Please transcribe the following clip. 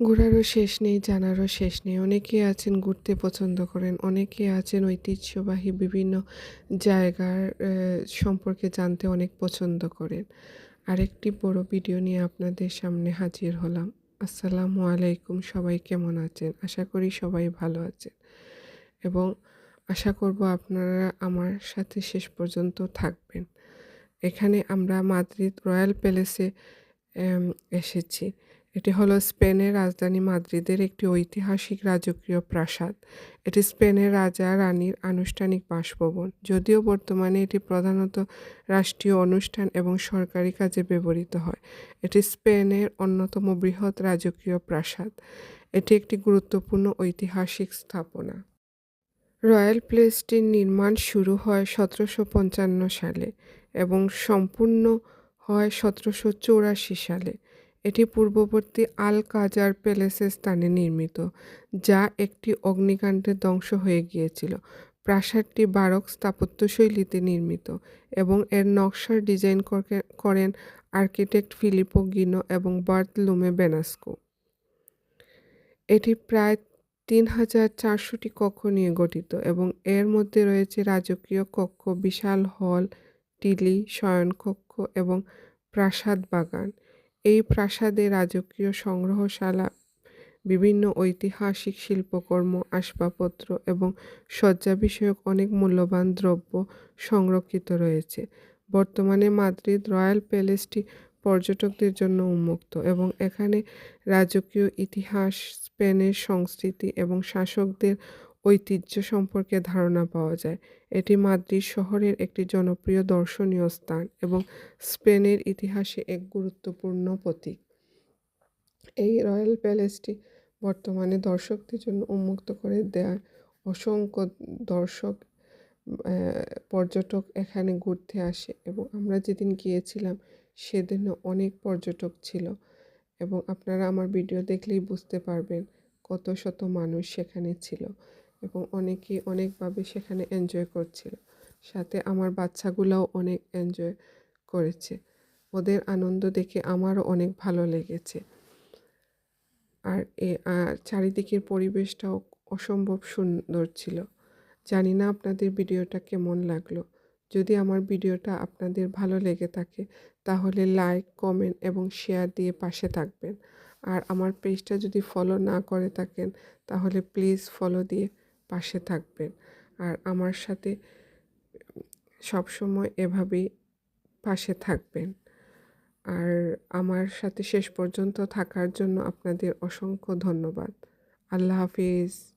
ঘোরারও শেষ নেই, জানারও শেষ নেই। অনেকে আছেন ঘুরতে পছন্দ করেন অনেকে আছেন ঐতিহ্যবাহী বিভিন্ন জায়গার সম্পর্কে জানতে অনেক পছন্দ করেন। আরেকটি বড় ভিডিও নিয়ে আপনাদের সামনে হাজির হলাম। আসসালামু আলাইকুম, সবাই কেমন আছেন? আশা করি সবাই ভালো আছেন। এবং আশা করব আপনারা আমার সাথে শেষ পর্যন্ত থাকবেন। এখানে আমরা মাদ্রিদ রয়্যাল প্যালেসে এসেছি। এটি হলো স্পেনের রাজধানী মাদ্রিদের একটি ঐতিহাসিক রাজকীয় প্রাসাদ। এটি স্পেনের রাজা রানীর আনুষ্ঠানিক বাসভবন। যদিও বর্তমানে এটি প্রধানত রাষ্ট্রীয় অনুষ্ঠান এবং সরকারি কাজে ব্যবহৃত হয়, এটি স্পেনের অন্যতম বৃহৎ রাজকীয় প্রাসাদ। এটি একটি গুরুত্বপূর্ণ ঐতিহাসিক স্থাপনা। রয়্যাল প্লেসটির নির্মাণ শুরু হয় সতেরোশো পঞ্চান্ন সালে এবং সম্পূর্ণ হয় সতেরোশো চৌরাশি সালে। এটি পূর্ববর্তী আল কাজার প্যালেসের স্থানে নির্মিত, যা একটি অগ্নিকাণ্ডে ধ্বংস হয়ে গিয়েছিল। প্রাসাদটি বারক স্থাপত্যশৈলীতে নির্মিত এবং এর নকশার ডিজাইন করেন আর্কিটেক্ট ফিলিপো গিনো এবং বার্তলুমে বেনাস্কো। এটি প্রায় তিন হাজার চারশোটি কক্ষ নিয়ে গঠিত এবং এর মধ্যে রয়েছে রাজকীয় কক্ষ, বিশাল হল, টিলি, শয়নকক্ষ এবং প্রাসাদ বাগান। এই প্রাসাদে রাজকীয় সংগ্রহশালা, বিভিন্ন ঐতিহাসিক শিল্পকর্ম, আসবাবপত্র এবং সজ্জা বিষয়ক অনেক মূল্যবান দ্রব্য সংরক্ষিত রয়েছে। বর্তমানে মাদ্রিদ রয়্যাল প্যালেসটি পর্যটকদের জন্য উন্মুক্ত এবং এখানে রাজকীয় ইতিহাস, স্পেনের সংস্কৃতি এবং শাসকদের ঐতিহ্য সম্পর্কে ধারণা পাওয়া যায়। এটি মাদ্রিদ শহরের একটি জনপ্রিয় দর্শনীয় স্থান এবং স্পেনের ইতিহাসে এক গুরুত্বপূর্ণ প্রতীক। এই রয়্যাল প্যালেসটি বর্তমানে দর্শকদের জন্য উন্মুক্ত করে দেওয়ার অসংখ্য দর্শক পর্যটক এখানে ঘুরতে আসে এবং আমরা যেদিন গিয়েছিলাম সেদিনও অনেক পর্যটক ছিল এবং আপনারা আমার ভিডিও দেখলেই বুঝতে পারবেন কত শত মানুষ সেখানে ছিল। এবং অনেকেই অনেকভাবে সেখানে এনজয় করছিল। সাথে আমার বাচ্চাগুলোও অনেক এনজয় করেছে। ওদের আনন্দ দেখে আমারও অনেক ভালো লেগেছে। আর এ, আর চারিদিকের পরিবেশটাও অসম্ভব সুন্দর ছিল। জানি না আপনাদের ভিডিওটা কেমন লাগল। যদি আমার ভিডিওটা আপনাদের ভালো লেগে থাকে, তাহলে লাইক কমেন্ট এবং শেয়ার দিয়ে পাশে থাকবেন। আর আমার পেজটা যদি ফলো না করে থাকেন, তাহলে প্লিজ ফলো দিয়ে পাশে থাকবেন। আর আমার সাথে সবসময় এভাবেই পাশে থাকবেন। আর আমার সাথে শেষ পর্যন্ত থাকার জন্য আপনাদের অসংখ্য ধন্যবাদ। আল্লাহ হাফিজ।